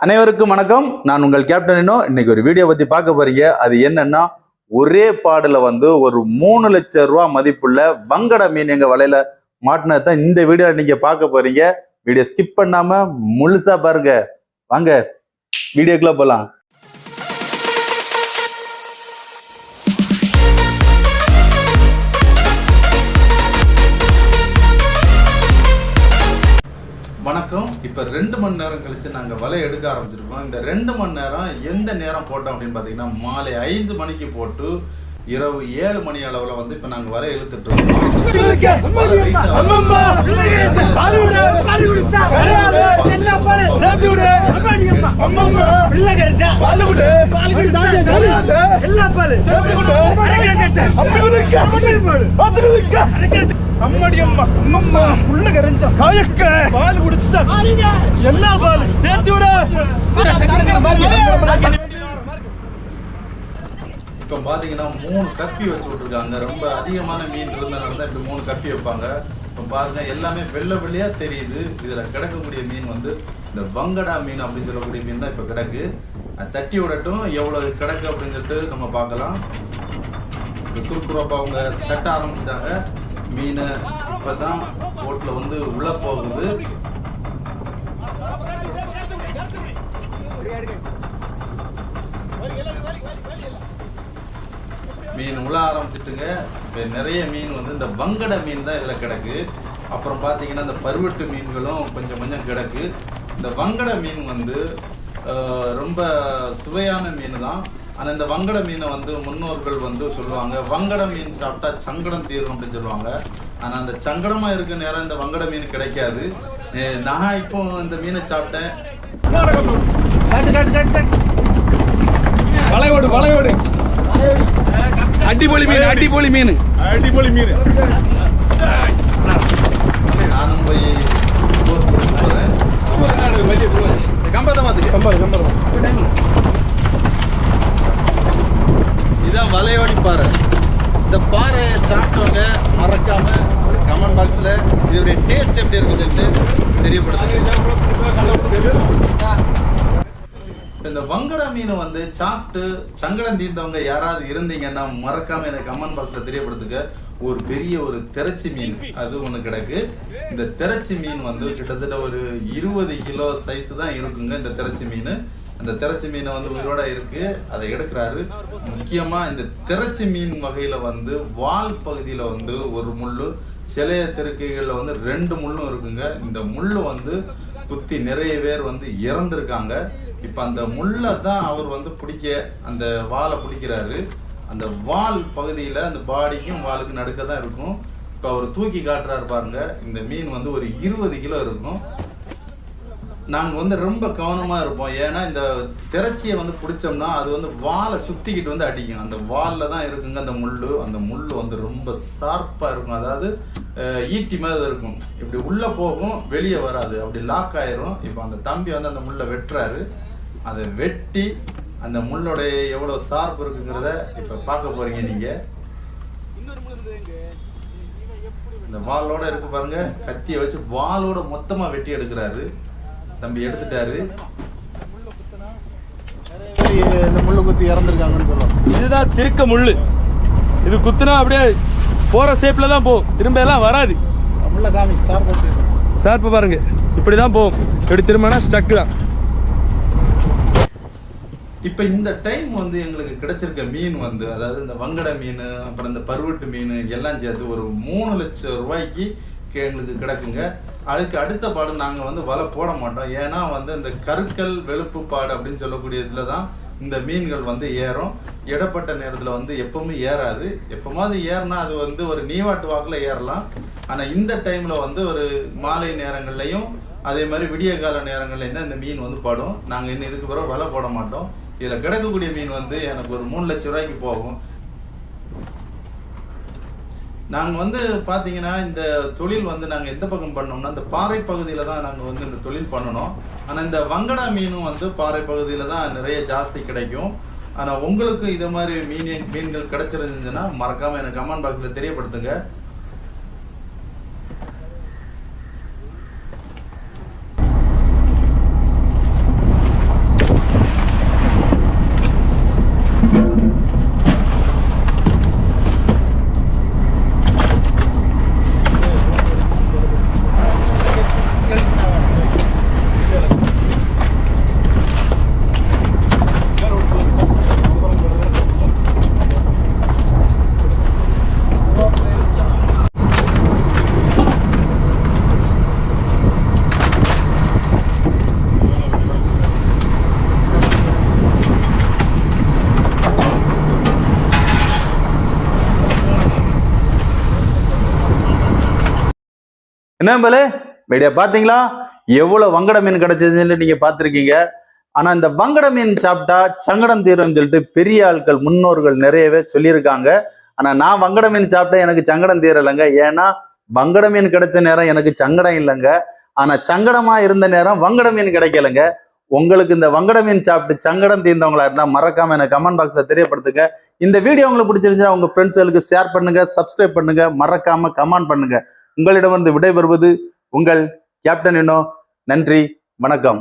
அனைவருக்கும் வணக்கம். நான் உங்கள் கேப்டன் இன்னும் இன்னைக்கு ஒரு வீடியோ பத்தி பார்க்க போறீங்க. அது என்னன்னா ஒரே பாடல வந்து ஒரு மூணு லட்சம் ரூபா மதிப்புள்ள வங்கட மீன் எங்க வலையில மாட்டினதான் இந்த வீடியோ நீங்க பார்க்க போறீங்க. வீடியோ ஸ்கிப் பண்ணாம முழுசா பாருங்க. வாங்க வீடியோக்குள்ள போலாம். இப்ப ரெண்டு மணி நேரம் கழிச்சு நாங்க வலை எடுக்க ஆரம்பிச்சிருக்கோம். இந்த ரெண்டு மணி நேரம் எந்த நேரம் போட்டோம் அப்படின்னு பாத்தீங்கன்னா மாலை ஐந்து மணிக்கு போட்டு இரவு ஏழு மணி அளவுல வந்து இப்ப நாங்க வலை இழுத்துட்டு இருக்கோம். அம்மாடி அம்மா அம்மம்மா. உள்ள கரைஞ்சா காயக்க. பால் கொடுத்தா என்ன பால் சேர்த்து விட. இப்ப பாத்தீங்கன்னா மூணு கப்பி வச்சு விட்டுருக்காங்க. ரொம்ப அதிகமான மீன் இருந்தனால தான் இப்படி மூணு கப்பி வைப்பாங்க. இப்ப பாருங்க எல்லாமே வெள்ளை வெள்ளையா தெரியுது. இதுல கிடக்கக்கூடிய மீன் வந்து இந்த வங்கடா மீன் அப்படின்னு சொல்லக்கூடிய மீன் தான் இப்ப கிடக்கு. அது தட்டி விடட்டும். எவ்வளவு கிடக்கு அப்படின்னு சொல்லிட்டு நம்ம பார்க்கலாம். சுறுசுறுப்பா அவங்க தட்ட ஆரம்பிச்சிட்டாங்க. மீன் இப்பதான் போட்ல வந்து உள்ள போகுது. மீன் உள்ள ஆரம்பிச்சிட்டுங்க. நிறைய மீன் வந்து இந்த வங்கட மீன் தான் இதுல கிடக்கு. அப்புறம் பார்த்தீங்கன்னா இந்த பருவட்டு மீன்களும் கொஞ்சம் கொஞ்சம் கிடக்கு. இந்த வங்கட மீன் வந்து ஆஹ், ரொம்ப சுவையான மீன் தான். ஆனா இந்த வங்கட மீனை வந்து முன்னோர்கள் வந்து சொல்லுவாங்க வங்கட மீன் சாப்பிட்டா சங்கடம் தீரும் அப்படின்னு சொல்லுவாங்க. ஆனா அந்த சங்கடமா இருக்க நேரம் இந்த வங்கட மீன் கிடைக்காது. நான் இப்போ இந்த மீனை சாப்பிட்டேன். வளையோடு வளையோடு. அடிபொலி மீன் அடிபொலி மீன். அடிப்பொலி மீன். பிடிச்சவங்க மறக்காம கமெண்ட் பாக்ஸில் இதோடைய டேஸ்ட் எப்படி இருக்குன்னு சொல்லிட்டு தெரியப்படுத்துங்க. இந்த வங்கடா மீனை வந்து சாப்பிட்டு சங்கடம் தீர்ந்தவங்க யாராவது இருந்தீங்கன்னா மறக்காம எனக்கு கமெண்ட் பாக்ஸ்ல தெரியப்படுத்துங்க. ஒரு பெரிய ஒரு திரச்சி மீன். அது ஒன்று கிடக்கு. இந்த திரச்சி மீன் வந்து கிட்டத்தட்ட ஒரு இருபது கிலோ சைஸ் தான் இருக்குங்க இந்த திரச்சி மீன். அந்த திரச்சி மீனை வந்து உயிரோட இருக்கு. அதை எடுக்கிறாரு. முக்கியமா இந்த திரச்சி மீன் வகையில வந்து வால் பகுதியில வந்து ஒரு முள்ளு சிலைய திருக்கைகளில் வந்து ரெண்டு முள்ளும் இருக்குங்க. இந்த முள்ளு வந்து குத்தி நிறைய பேர் வந்து இறந்துருக்காங்க. இப்போ அந்த முள்ளை தான் அவர் வந்து பிடிக்க அந்த வாலை பிடிக்கிறாரு. அந்த வால் பகுதியில் அந்த பாடிக்கும் வாலுக்கும் நடுக்க தான் இருக்கும். இப்போ அவர் தூக்கி காட்டுறாரு பாருங்க. இந்த மீன் வந்து ஒரு இருபது கிலோ இருக்கும். நாங்கள் வந்து ரொம்ப கவனமாக இருப்போம். ஏன்னா இந்த திரச்சியை வந்து பிடிச்சோம்னா அது வந்து வாலை சுற்றிக்கிட்டு வந்து அடிக்கும். அந்த வாலில் தான் இருக்குங்க அந்த முள்ளு. அந்த முள் வந்து ரொம்ப ஷார்ப்பாக இருக்கும். அதாவது ஈட்டி மாதிரி இருக்கும். இப்படி உள்ளே போகும் வெளியே வராது. அப்படி லாக் ஆயிரும். இப்போ அந்த தம்பி வந்து அந்த முள்ளை வெட்டுறாரு. அதை வெட்டி அந்த முள்ளோடைய எவ்வளோ ஷார்ப் இருக்குங்கிறத இப்போ பார்க்க போகிறீங்க நீங்கள் இந்த வாலோட இருக்கு பாருங்க. கத்தியை வச்சு வாலோட மொத்தமாக வெட்டி எடுக்கிறாரு. தம்பி எடுத்துட்டாரு. இந்த முள்ளு குத்தி இறந்துருக்காங்கன்னு சொல்லுவாங்க இதுதான் திருக்க முள்ளு. இது குத்துனா அப்படியே போற ஷேப்ல தான் போகும் திரும்ப எல்லாம் வராது. முள்ள காமி சார் சார்ப்ப பாருங்க. இப்படி தான் போகும். இப்படி திரும்பினா ஸ்டக்கு தான். இப்ப இந்த டைம் வந்து எங்களுக்கு கிடைச்சிருக்க மீன் வந்து அதாவது இந்த வங்கட மீன் அப்புறம் இந்த பருவட்டு மீன் எல்லாம் சேர்த்து ஒரு மூணு லட்சம் ரூபாய்க்கு எங்களுக்கு கிடக்குங்க. அதுக்கு அடுத்த பாடு நாங்கள் வந்து வலை போட மாட்டோம். ஏன்னா வந்து இந்த கருக்கல் வெளுப்பு பாடு அப்படின்னு சொல்லக்கூடிய இதில் தான் இந்த மீன்கள் வந்து ஏறும். இடப்பட்ட நேரத்தில் வந்து எப்பவுமே ஏறாது. எப்போமாவது ஏறினா அது வந்து ஒரு நீவாட்டு வாக்கில் ஏறலாம். ஆனால் இந்த டைமில் வந்து ஒரு மாலை நேரங்கள்லையும் அதே மாதிரி விடிய கால நேரங்கள்லையும் தான் இந்த மீன் வந்து படும். நாங்கள் இன்னும் இதுக்கு பிறகு வலை போட மாட்டோம். இதில் கிடக்கக்கூடிய மீன் வந்து எனக்கு ஒரு மூணு லட்சம் ரூபாய்க்கு போகும். நாங்கள் வந்து பார்த்தீங்கன்னா இந்த தொழில் வந்து நாங்கள் எந்த பக்கம் பண்ணோம்னா இந்த பாறை பகுதியில் தான் நாங்கள் வந்து இந்த தொழில் பண்ணணும். ஆனால் இந்த வங்கடா மீனும் வந்து பாறை பகுதியில் தான் நிறைய ஜாஸ்தி கிடைக்கும். ஆனால் உங்களுக்கு இது மாதிரி மீன் மீன்கள் கிடச்சிருந்துச்சுன்னா மறக்காமல் எனக்கு கமெண்ட் பாக்ஸில் தெரியப்படுத்துங்க. என்னம்பலே வீடியோ பார்த்தீங்களா? எவ்வளோ வங்கட மீன் கிடைச்சதுன்னு நீங்கள் பார்த்துருக்கீங்க. ஆனால் இந்த வங்கட மீன் சாப்பிட்டா சங்கடம் தீரும்னு சொல்லிட்டு பெரிய ஆட்கள் முன்னோர்கள் நிறையவே சொல்லியிருக்காங்க. ஆனால் நான் வங்கட மீன் சாப்பிட்டா எனக்கு சங்கடம் தீரலைங்க. ஏன்னா வங்கட மீன் கிடைச்ச நேரம் எனக்கு சங்கடம் இல்லைங்க. ஆனால் சங்கடமாக இருந்த நேரம் வங்கட மீன் கிடைக்கலைங்க. உங்களுக்கு இந்த வங்கட மீன் சாப்பிட்டு சங்கடம் தீர்ந்தவங்களா இருந்தால் மறக்காம எனக்கு கமெண்ட் பாக்ஸில் தெரியப்படுத்துங்க. இந்த வீடியோ உங்களுக்கு பிடிச்சிருந்துச்சுன்னா உங்கள் ஃப்ரெண்ட்ஸ்களுக்கு ஷேர் பண்ணுங்க சப்ஸ்கிரைப் பண்ணுங்க. மறக்காம கமெண்ட் பண்ணுங்க. உங்களிடம் வந்து விடைபெறுவது உங்கள் கேப்டன் இன்னோ நன்றி வணக்கம்.